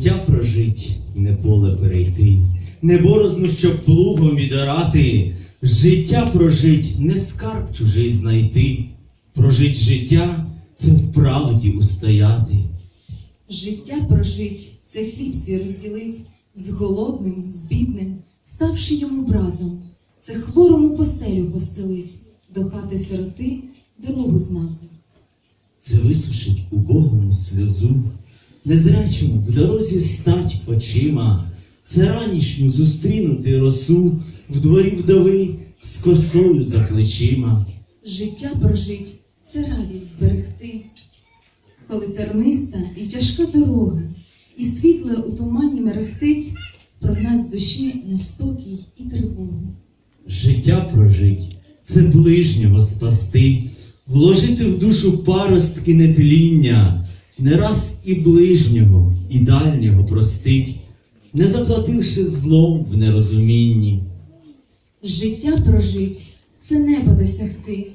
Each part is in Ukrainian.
Життя прожить, не поле перейти, не борозну, щоб плугом відорати. Життя прожить, не скарб чужий знайти. Прожить життя це в правді устояти. Життя прожить, це хліб свій розділить, з голодним, з бідним, ставши йому братом, це хворому постелю постелить, до хати сироти дорогу знати. Це висушить убогому сльозу, незрячому в дорозі стать очима, це ранішню зустрінути росу в дворі вдови з косою за плечима. Життя прожить, це радість зберегти, коли терниста і тяжка дорога, і світле у тумані мерехтить, прогнать з душі неспокій і тривогу. Життя прожить це ближнього спасти, вложити в душу паростки нетління, не раз і ближнього, і дальнього простить, не заплативши злом в нерозумінні. Життя прожить це небо досягти,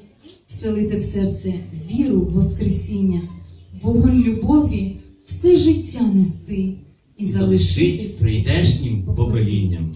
вселити в серце віру в Воскресіння, вогонь любові все життя нести і і залишити залишить прийдешнім поколінням.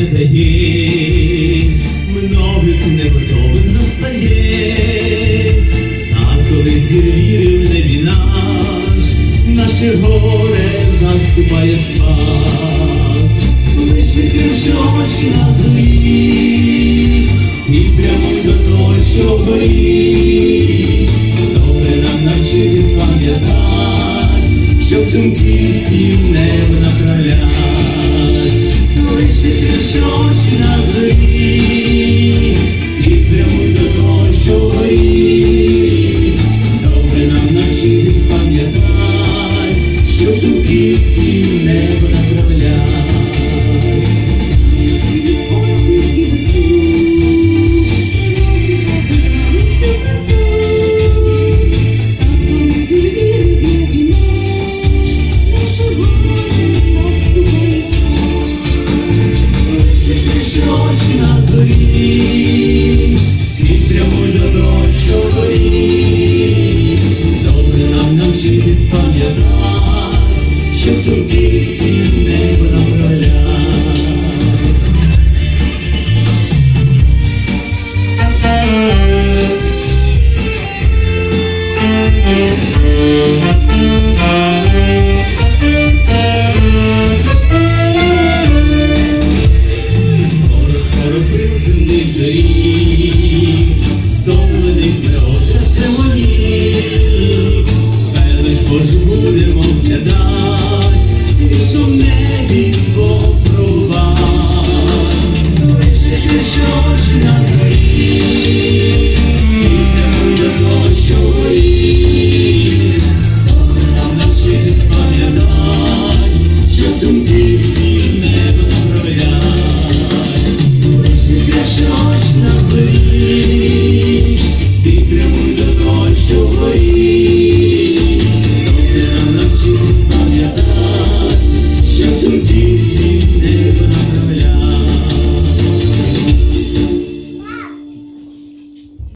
Не дає, многих не готових застає, а коли зірвірив небі наш, наше горе заступає спас. Лиш відкривши очі на зорі, ти прямуй до того, що горі, що добре нам навчитись пам'ятай, щоб думки всім небо я рад, що тобі всі небо направлять. Скоро, скоро приземний доріг, стомлений все одне симонів. So.